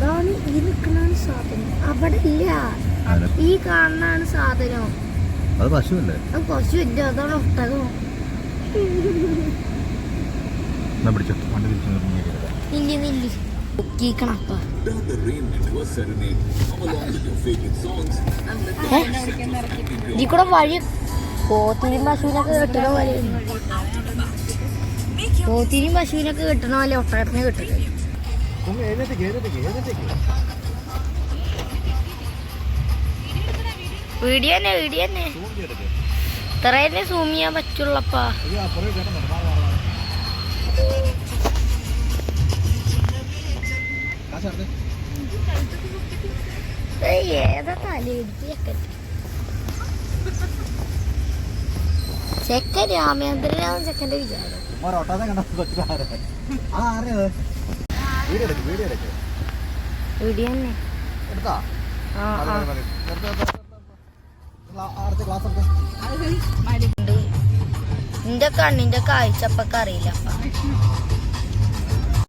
അതാണ് ഈ നിൽക്കുന്നതാണ് സാധനം. അവിടെ ഇല്ല. ഈ കാണുന്നതാണ് സാധനം. അത് പശുവല്ലേ? അത് പശു ഇല്ല. അതാണ് ഒട്ടകം. ഇല്ല നില്ലി കൂടെ വഴി പോത്തിരിയും പശുവിനൊക്കെ കെട്ടുന്ന പോലെ. പോത്തിരിയും പശുവിനൊക്കെ കെട്ടുന്ന പോലെ ഒട്ടകത്തിന് കെട്ടുന്നത് എഴുന്നേറ്റേക്ക് എഴുന്നേറ്റേക്ക് എഴുന്നേറ്റേക്ക് വീഡിയോ തന്നെ വീഡിയോ തന്നെ. ഇത്ര തന്നെ സൂം ചെയ്യാൻ പറ്റുള്ളപ്പാ. ഏതാ തല എടുത്ത് ചെക്കൻ ചെക്കൻ രാമേന്ദ്രനാണ് ചെക്കന്റെ വിചാരം. ഒട്ടാതെ കണ്ട ആ ആരെയത് നിന്റെ കണ്ണിന്റെ കാഴ്ച അപ്പൊക്കെ അറിയില്ല.